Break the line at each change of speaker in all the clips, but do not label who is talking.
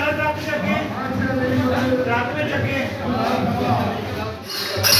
ਵਾਲਾ ਟਰੱਕ ਚੱਕੇ ਟਰੱਕ ਵਿੱਚ ਚੱਕੇ
ਮੇਲਾ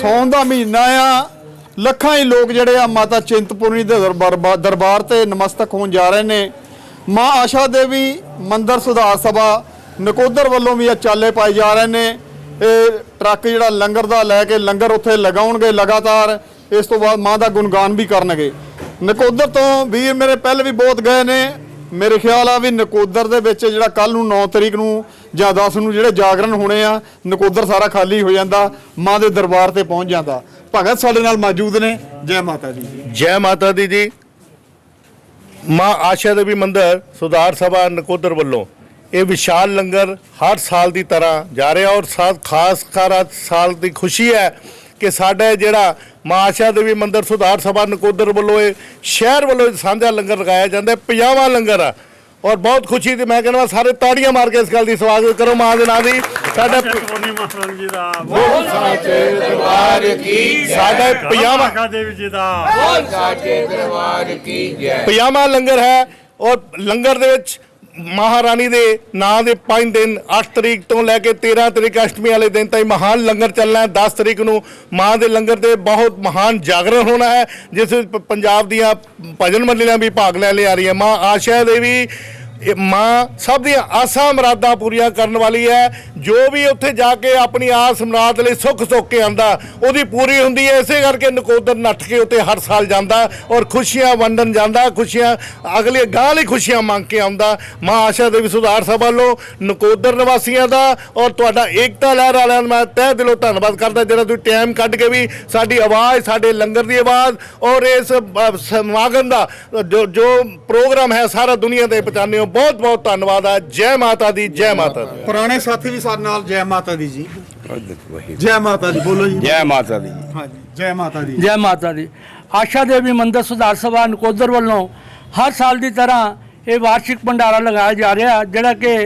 ਸੌਣ ਦਾ ਮਹੀਨਾ ਆ। ਲੱਖਾਂ ਹੀ ਲੋਕ ਜਿਹੜੇ ਆ ਮਾਤਾ ਚਿੰਤਪੁਰਨੀ ਦੇ ਦਰਬਾਰ ਦਰਬਾਰ ਤੇ ਨਮਸਤਕ ਹੋਣ ਜਾ ਰਹੇ ਨੇ। ਮਾਂ ਆਸ਼ਾ ਦੇਵੀ ਮੰਦਰ ਸੁਧਾਰ ਸਭਾ ਨਕੋਦਰ ਵੱਲੋਂ ਵੀ ਇਹ ਚਾਲੇ ਪਾਏ ਜਾ ਰਹੇ ਨੇ। ਇਹ ਟਰੱਕ ਜਿਹੜਾ ਲੰਗਰ ਦਾ ਲੈ ਕੇ ਲੰਗਰ ਉੱਥੇ ਲਗਾਉਣਗੇ ਲਗਾਤਾਰ। ਇਸ ਤੋਂ ਬਾਅਦ ਮਾਂ ਦਾ ਗੁਣਗਾਨ ਵੀ ਕਰਨਗੇ। ਨਕੋਦਰ ਤੋਂ ਵੀਰ ਮੇਰੇ ਪਹਿਲੇ ਵੀ ਬਹੁਤ ਗਏ ਨੇ। ਮੇਰੇ ਖਿਆਲ ਆ ਵੀ ਨਕੋਦਰ ਦੇ ਵਿੱਚ ਜਿਹੜਾ ਕੱਲ ਨੂੰ 9 ਤਰੀਕ ਨੂੰ ਜਾਂ 10 ਨੂੰ ਜਿਹੜੇ ਜਾਗਰਣ ਹੋਣੇ ਆ, ਨਕੋਦਰ ਸਾਰਾ ਖਾਲੀ ਹੋ ਜਾਂਦਾ, ਮਾਂ ਦੇ ਦਰਬਾਰ ਤੇ ਪਹੁੰਚ ਜਾਂਦਾ। ਭਗਤ ਸਾਡੇ ਨਾਲ ਮੌਜੂਦ ਨੇ। ਜੈ ਮਾਤਾ ਦੀ।
ਜੈ ਮਾਤਾ ਦੀ ਜੀ। ਮਾਂ ਆਸ਼ਾ ਦੇਵੀ ਮੰਦਿਰ, ਸੁਧਾਰ ਸਭਾ ਨਕੋਦਰ ਵੱਲੋਂ ਇਹ ਵਿਸ਼ਾਲ ਲੰਗਰ ਹਰ ਸਾਲ ਦੀ ਤਰ੍ਹਾਂ ਜਾ ਰਿਹਾ ਔਰ ਸਾਥ ਖਾਸ ਕਰ ਅੱਜ ਸਾਲ ਦੀ ਖੁਸ਼ੀ ਹੈ ਕਿ ਸਾਡਾ ਜਿਹੜਾ ਮਾਂ ਆਸ਼ਾ ਦੇਵੀ ਮੰਦਿਰ, ਸੁਧਾਰ ਸਭਾ ਨਕੋਦਰ ਵੱਲੋਂ ਇਹ ਸ਼ਹਿਰ ਵੱਲੋਂ ਸਾਂਝਾ ਲੰਗਰ ਲਗਾਇਆ ਜਾਂਦਾ ਹੈ। ਪੰਜਾਵਾਂ ਲੰਗਰ ਆ। ਔਰ ਬਹੁਤ ਖੁਸ਼ੀ ਤੇ ਮੈਂ ਕਹਿੰਦਾ ਸਾਰੇ ਤਾੜੀਆਂ ਮਾਰ ਕੇ ਇਸ ਗੱਲ ਦੀ ਸਵਾਗਤ ਕਰੋ ਮਾਂ ਦੇ ਨਾਂ ਦੀ। ਸਾਡਾ
ਚਿੰਤਪੁਰਨੀ ਮਹਾਰਾਜ ਜੀ ਦਾ।
ਸਾਡਾ ਪੰਜਾਵਾਂ
ਆਸ਼ਾ ਦੇਵੀ ਜੀ ਦਾ।
ਪਜਾਮਾ ਲੰਗਰ ਹੈ ਔਰ ਲੰਗਰ ਦੇ ਵਿੱਚ ਮਹਾਰਾਣੀ ਦੇ ਨਾਂ ਦੇ 5 ਦਿਨ 8 ਤਰੀਕ ਤੋਂ ਲੈ ਕੇ 13 ਤਰੀਕ ਅਸ਼ਟਮੀ ਵਾਲੇ ਦਿਨ ਤਾਈਂ ਮਹਾਨ ਲੰਗਰ ਚੱਲਣਾ ਹੈ। 10 ਤਰੀਕ ਨੂੰ ਮਾਂ ਦੇ ਲੰਗਰ ਤੇ ਬਹੁਤ ਮਹਾਨ ਜਾਗਰਣ ਹੋਣਾ ਹੈ ਜਿਸ ਵਿੱਚ ਪੰਜਾਬ ਦੀਆਂ ਭਜਨ ਮੰਡਲੀਆਂ ਵੀ ਭਾਗ ਲੈ ਲੈ ਆ ਰਹੀਆਂ। ਮਾਂ ਆਸ਼ਾ ਦੇਵੀ ਇਹ ਮਾਂ ਸਭ ਦੀਆਂ ਆਸਾਂ ਮੁਰਾਦਾਂ ਪੂਰੀਆਂ ਕਰਨ ਵਾਲੀ ਹੈ। ਜੋ ਵੀ ਉੱਥੇ ਜਾ ਕੇ ਆਪਣੀ ਆਸ ਮੁਰਾਦ ਲਈ ਸੁੱਖ ਸੁੱਖ ਕੇ ਆਂਦਾ ਉਹਦੀ ਪੂਰੀ ਹੁੰਦੀ ਹੈ। ਇਸੇ ਕਰਕੇ ਨਕੋਦਰ ਨੱਠ ਕੇ ਉੱਥੇ ਹਰ ਸਾਲ ਜਾਂਦਾ ਔਰ ਖੁਸ਼ੀਆਂ ਵੰਡਣ ਜਾਂਦਾ। ਖੁਸ਼ੀਆਂ, ਅਗਲੇ ਗਾਂ ਲਈ ਖੁਸ਼ੀਆਂ ਮੰਗ ਕੇ ਆਉਂਦਾ। ਮਾਂ ਆਸ਼ਾ ਦੇਵੀ ਸੁਧਾਰ ਸਭਾ ਵੱਲੋਂ ਨਕੋਦਰ ਨਿਵਾਸੀਆਂ ਦਾ ਔਰ ਤੁਹਾਡਾ ਏਕਤਾ ਲਹਿਰ ਵਾਲਿਆਂ ਦਾ ਮੈਂ ਤਹਿ ਦਿਲੋਂ ਧੰਨਵਾਦ ਕਰਦਾ। ਜਿਹੜਾ ਤੁਸੀਂ ਟਾਈਮ ਕੱਢ ਕੇ ਵੀ ਸਾਡੀ ਆਵਾਜ਼, ਸਾਡੇ ਲੰਗਰ ਦੀ ਆਵਾਜ਼ ਔਰ ਇਸ ਸਮਾਗਮ ਦਾ ਜੋ ਜੋ ਪ੍ਰੋਗਰਾਮ ਹੈ ਸਾਰਾ ਦੁਨੀਆ ਤੇ ਪਹੁੰਚਾਉਂਦੇ ਹੋ। ਬਹੁਤ ਬਹੁਤ ਧੰਨਵਾਦ ਹੈ ਜੈ ਮਾਤਾ ਦੀ ਜੈ ਮਾਤਾ ਦੀ।
ਪੁਰਾਣੇ ਸਾਥੀ ਵੀ ਸਾਡੇ ਨਾਲ ਜੈ ਮਾਤਾ ਦੀ ਜੀ। ਜੈ ਮਾਤਾ ਦੀ ਬੋਲੋ ਜੀ।
ਜੈ ਮਾਤਾ ਦੀ।
ਹਾਂਜੀ ਜੈ ਮਾਤਾ ਦੀ।
ਜੈ ਮਾਤਾ ਦੀ। ਆਸ਼ਾ ਦੇਵੀ ਮੰਦਿਰ ਸੁਧਾਰ ਸਭਾ ਨਕੋਦਰ ਵੱਲੋਂ ਹਰ ਸਾਲ ਦੀ ਤਰ੍ਹਾਂ ਇਹ ਵਾਰਸ਼ਿਕ ਭੰਡਾਰਾ ਲਗਾਇਆ ਜਾ ਰਿਹਾ ਜਿਹੜਾ ਕਿ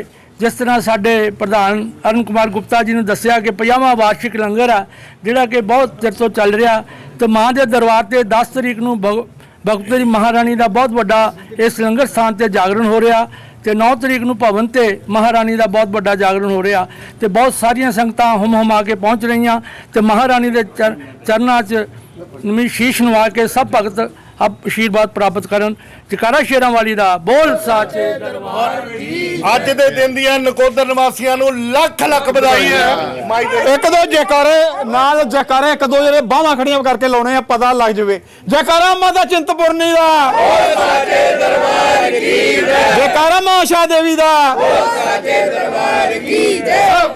ਜਿਸ ਤਰ੍ਹਾਂ ਸਾਡੇ ਪ੍ਰਧਾਨ ਅਰੁਣ ਕੁਮਾਰ ਗੁਪਤਾ ਜੀ ਨੂੰ ਦੱਸਿਆ ਕਿ 50ਵਾਂ ਵਾਰਸ਼ਿਕ ਲੰਗਰ ਆ ਜਿਹੜਾ ਕਿ ਬਹੁਤ ਚਿਰ ਤੋਂ ਚੱਲ ਰਿਹਾ ਤੇ ਮਾਂ ਦੇ ਦਰਬਾਰ ਤੇ 10 ਤਰੀਕ ਨੂੰ ਭਗ- ਭਗਵਤੀ ਮਹਾਰਾਣੀ ਦਾ ਬਹੁਤ ਵੱਡਾ ਇਸ ਲੰਗਰ ਸਥਾਨ ਤੇ ਜਾਗਰਣ ਹੋ ਰਿਹਾ ਤੇ 9 ਤਰੀਕ ਨੂੰ ਭਵਨ ਤੇ ਮਹਾਰਾਣੀ ਦਾ ਬਹੁਤ ਵੱਡਾ ਜਾਗਰਣ ਹੋ ਰਿਹਾ ਤੇ ਬਹੁਤ ਸਾਰੀਆਂ ਸੰਗਤਾਂ ਹੁਮ ਆ ਕੇ ਪਹੁੰਚ ਰਹੀਆਂ ਤੇ ਮਹਾਰਾਣੀ ਦੇ ਚਰ- ਚਰਨਾਂ 'ਚ ਨਮੀ ਸ਼ੀਸ਼ ਨਵਾ ਕੇ ਸਭ ਭਗਤ ਆਸ਼ੀਰਵਾਦ ਪ੍ਰਾਪਤ ਕਰਨ। ਜਕਾਰਾ ਸ਼ੇਰਾਂ ਵਾਲੀ ਦਾ ਬੋਲ ਸਾਚੇ ਦਰਬਾਰ
ਅੱਜ ਦੇ ਦਿਨ ਦੀਆਂ ਨਕੋਦਰ ਨਿਵਾਸੀਆਂ ਨੂੰ ਲੱਖ ਲੱਖ ਦੇ
ਇੱਕ ਦੋ ਜੈਕਾਰੇ ਨਾਲ ਜੈਕਾਰੇ ਇੱਕ ਦੋ ਜਿਹੜੇ ਬਾਹਾਂ ਖੜੀਆਂ ਕਰਕੇ ਲਾਉਣੇ ਆ ਪਤਾ ਲੱਗ ਜਵੇ। ਜੈਕਾਰਾ ਮਾਤਾ ਚਿੰਤਪੁਰਨੀ ਦਾ। ਓ ਸਾਚੇ ਦਰਬਾਰ ਕੀ ਜੈ। ਜੈਕਾਰਾ ਮਾਂ ਆਸ਼ਾ ਦੇਵੀ ਦਾ।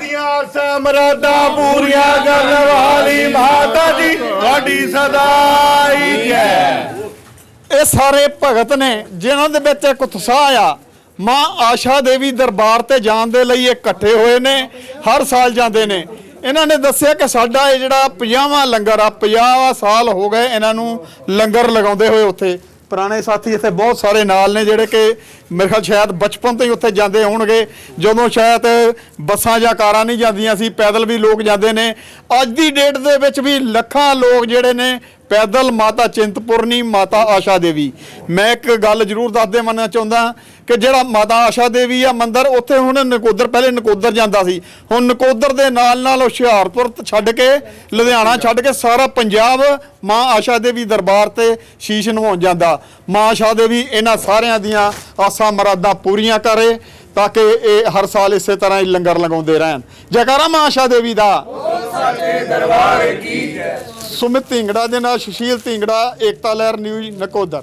ਦੀਆਂ ਸਮਰਾਦਾਂ ਪੂਰੀਆਂ ਕਰਨ ਵਾਲੀ ਮਾਤਾ ਜੀ ਤੁਹਾਡੀ ਸਦਾ ਹੀ ਜੈ।
ਇਹ ਸਾਰੇ ਭਗਤ ਨੇ, ਜਿਨ੍ਹਾਂ ਦੇ ਵਿੱਚ ਇੱਕ ਉਤਸ਼ਾਹ ਆ, ਮਾਂ ਆਸ਼ਾ ਦੇਵੀ ਦਰਬਾਰ ਤੇ ਜਾਣ ਦੇ ਲਈ ਇਕੱਠੇ ਹੋਏ ਨੇ, ਹਰ ਸਾਲ ਜਾਂਦੇ ਨੇ। ਇਹਨਾਂ ਨੇ ਦੱਸਿਆ ਕਿ ਸਾਡਾ ਇਹ ਜਿਹੜਾ 50ਵਾਂ ਲੰਗਰ ਆ 50 ਸਾਲ ਹੋ ਗਏ ਇਹਨਾਂ ਨੂੰ ਲੰਗਰ ਲਗਾਉਂਦੇ ਹੋਏ ਉੱਥੇ। ਪੁਰਾਣੇ ਸਾਥੀ ਇੱਥੇ ਬਹੁਤ ਸਾਰੇ ਨਾਲ ਨੇ ਜਿਹੜੇ ਕਿ ਮੇਰੇ ਖਿਆਲ ਸ਼ਾਇਦ ਬਚਪਨ ਤੋਂ ਹੀ ਉੱਥੇ ਜਾਂਦੇ ਹੋਣਗੇ। ਜਦੋਂ ਸ਼ਾਇਦ ਬੱਸਾਂ ਜਾਂ ਕਾਰਾਂ ਨਹੀਂ ਜਾਂਦੀਆਂ ਸੀ, ਪੈਦਲ ਵੀ ਲੋਕ ਜਾਂਦੇ ਨੇ। ਅੱਜ ਦੀ ਡੇਟ ਦੇ ਵਿੱਚ ਵੀ ਲੱਖਾਂ ਲੋਕ ਜਿਹੜੇ ਨੇ ਪੈਦਲ ਮਾਤਾ ਚਿੰਤਪੁਰਨੀ, ਮਾਤਾ ਆਸ਼ਾ ਦੇਵੀ। ਮੈਂ ਇੱਕ ਗੱਲ ਜ਼ਰੂਰ ਦੱਸ ਦੇ ਮੰਨਣਾ ਚਾਹੁੰਦਾ ਕਿ ਜਿਹੜਾ ਮਾਤਾ ਆਸ਼ਾ ਦੇਵੀ ਆ ਮੰਦਿਰ ਉੱਥੇ ਹੁਣ ਨਕੋਦਰ ਪਹਿਲੇ ਨਕੋਦਰ ਜਾਂਦਾ ਸੀ। ਹੁਣ ਨਕੋਦਰ ਦੇ ਨਾਲ ਨਾਲ ਹੁਸ਼ਿਆਰਪੁਰ ਛੱਡ ਕੇ ਲੁਧਿਆਣਾ ਛੱਡ ਕੇ ਸਾਰਾ ਪੰਜਾਬ ਮਾਂ ਆਸ਼ਾ ਦੇਵੀ ਦਰਬਾਰ ਤੇ ਸ਼ੀਸ਼ ਨਵਾਉਣ ਜਾਂਦਾ। ਮਾਂ ਆਸ਼ਾ ਦੇਵੀ ਇਹਨਾਂ ਸਾਰਿਆਂ ਦੀਆਂ ਆਸਾਂ ਮਰਾਦਾਂ ਪੂਰੀਆਂ ਕਰੇ ਤਾਂ ਕਿ ਇਹ ਹਰ ਸਾਲ ਇਸੇ ਤਰ੍ਹਾਂ ਹੀ ਲੰਗਰ ਲਗਾਉਂਦੇ ਰਹਿਣ। ਜੈਕਾਰਾ ਮਾਂ ਆਸ਼ਾ ਦੇਵੀ ਦਾ। ਸੁਮਿਤ ਢਿੰਗੜਾ ਦੇ ਨਾਲ ਸੁਸ਼ੀਲ ਢਿੰਗੜਾ ਏਕਤਾ ਲਹਿਰ ਨਿਊਜ਼ ਨਕੋਦਰ।